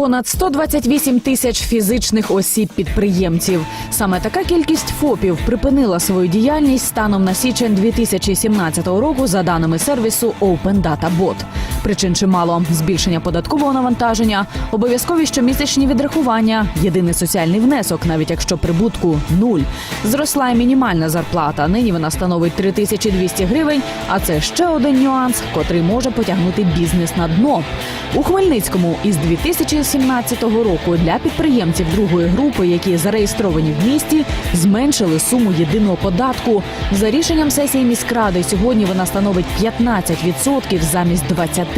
понад 128 тисяч фізичних осіб-підприємців. Саме така кількість ФОПів припинила свою діяльність станом на січень 2017 року, за даними сервісу Open Data Bot. Причин чимало: збільшення податкового навантаження, обов'язкові щомісячні відрахування, єдиний соціальний внесок, навіть якщо прибутку нуль. Зросла й мінімальна зарплата. Нині вона становить 3200 гривень. А це ще один нюанс, котрий може потягнути бізнес на дно. У Хмельницькому із 2017 року для підприємців другої групи, які зареєстровані в місті, зменшили суму єдиного податку. За рішенням сесії міськради сьогодні вона становить 15% замість 20%.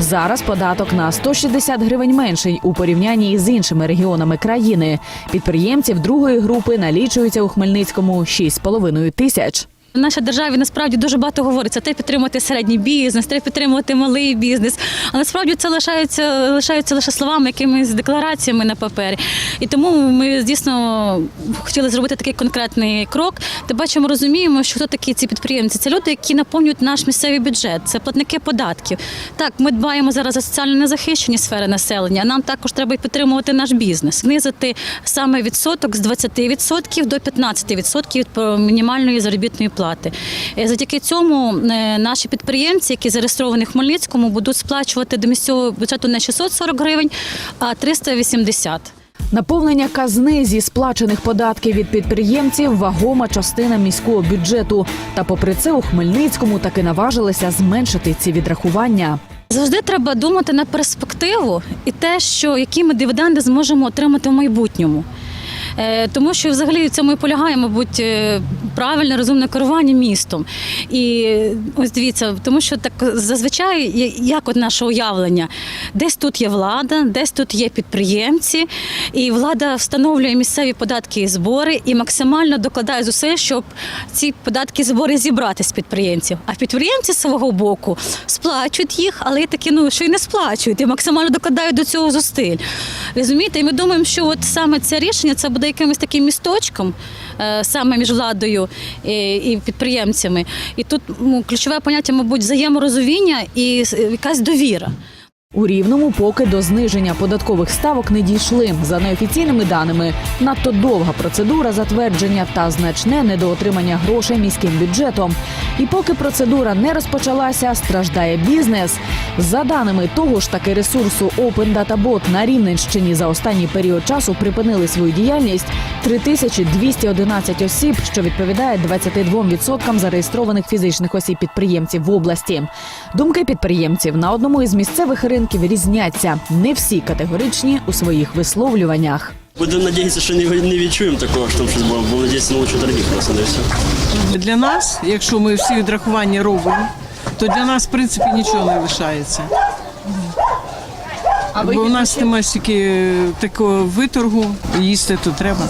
Зараз податок на 160 гривень менший у порівнянні з іншими регіонами країни. Підприємців другої групи налічується у Хмельницькому 6,5 тисяч. В нашій державі насправді дуже багато говориться. Треба підтримувати середній бізнес, треба підтримувати малий бізнес. А насправді це лишаються, лишаються лише словами, якимись деклараціями на папері. І тому ми дійсно хотіли зробити такий конкретний крок. Де бачимо, розуміємо, що хто такі ці підприємці. Це люди, які наповнюють наш місцевий бюджет, це платники податків. Так, ми дбаємо зараз за соціально незахищені сфери населення. Нам також треба і підтримувати наш бізнес, знизити саме відсоток з 20% до 15% від мінімальної заробітної плати. Е, Завдяки цьому е, наші підприємці, які зареєстровані в Хмельницькому, будуть сплачувати до місцевого бюджету не 640 гривень, а 380. Наповнення казни зі сплачених податків від підприємців вагома частина міського бюджету. Та попри це у Хмельницькому таки наважилися зменшити ці відрахування. Завжди треба думати на перспективу і те, що які ми дивіденди зможемо отримати в майбутньому. Е, Тому що взагалі в цьому і полягає, мабуть, е, правильне розумне керування містом. І ось дивіться, тому що так зазвичай як от наше уявлення, десь тут є влада, десь тут є підприємці, і влада встановлює місцеві податки і збори і максимально докладає зусиль, щоб ці податки і збори зібрати з підприємців. А підприємці з свого боку сплачують їх, але такі, ну що й не сплачують, і максимально докладають до цього зусиль. Розумієте, і ми думаємо, що от саме це рішення це буде якимось таким місточком е, саме між владою і, підприємцями. І тут ну, ключове поняття, мабуть, взаєморозуміння і якась довіра. У рівному поки до зниження податкових ставок не дійшли. За неофіційними даними, надто довга процедура затвердження та значне недоотримання грошей міським бюджетом. І поки процедура не розпочалася, страждає бізнес. За даними того ж таки ресурсу Open Data на Рівненщині за останній період часу припинили свою діяльність 3211 осіб, що відповідає 22% зареєстрованих фізичних осіб підприємців в області. Думки підприємців на одному із місцевих ринків різняться. Не всі категоричні у своїх висловлюваннях. Будемо надіятися, що не, не відчуємо такого, що там щось було. Будемо надіятися на лучшу торгів просто не все. Для нас, якщо ми всі відрахування робимо, то для нас, в принципі, нічого не лишається. Бо в нас немає стільки такого виторгу, їсти то треба.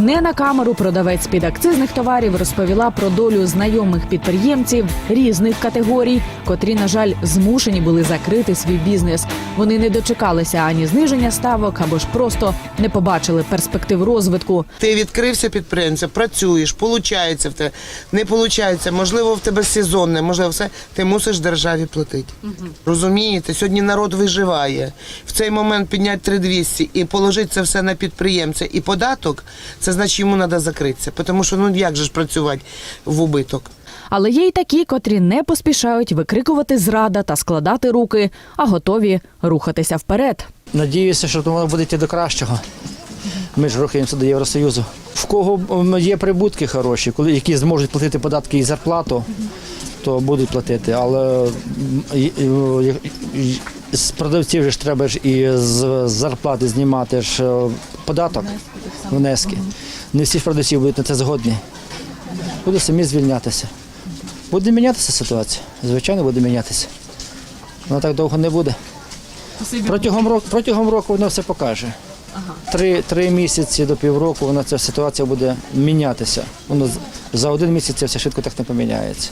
Не на камеру продавець підакцизних товарів розповіла про долю знайомих підприємців різних категорій, котрі, на жаль, змушені були закрити свій бізнес. Вони не дочекалися ані зниження ставок, або ж просто не побачили перспектив розвитку. Ти відкрився підприємця, працюєш, получається в тебе, не получається, можливо, в тебе сезонне, можливо, все, ти мусиш державі платити. Розумієте? Сьогодні народ виживає. В цей момент підняти 3200 і положити це все на підприємця і податок, це значить йому треба закритися. Тому що ну як же ж працювати в убиток? Але є й такі, котрі не поспішають викрикувати зрада та складати руки, а готові рухатися вперед. Надіюся, що воно буде йти до кращого. Ми ж рухаємося до Євросоюзу. В кого є прибутки хороші, коли які зможуть платити податки і зарплату, то будуть платити. Але з продавців же ж треба ж і з зарплати знімати ж е, податок, внески. Не всі ж продавці будуть на це згодні. Будуть самі звільнятися. Буде мінятися ситуація. Звичайно, буде мінятися. Вона так довго не буде. Протягом року, протягом року воно все покаже. Три, три місяці до півроку вона ця ситуація буде мінятися. Воно за один місяць це все швидко так не поміняється.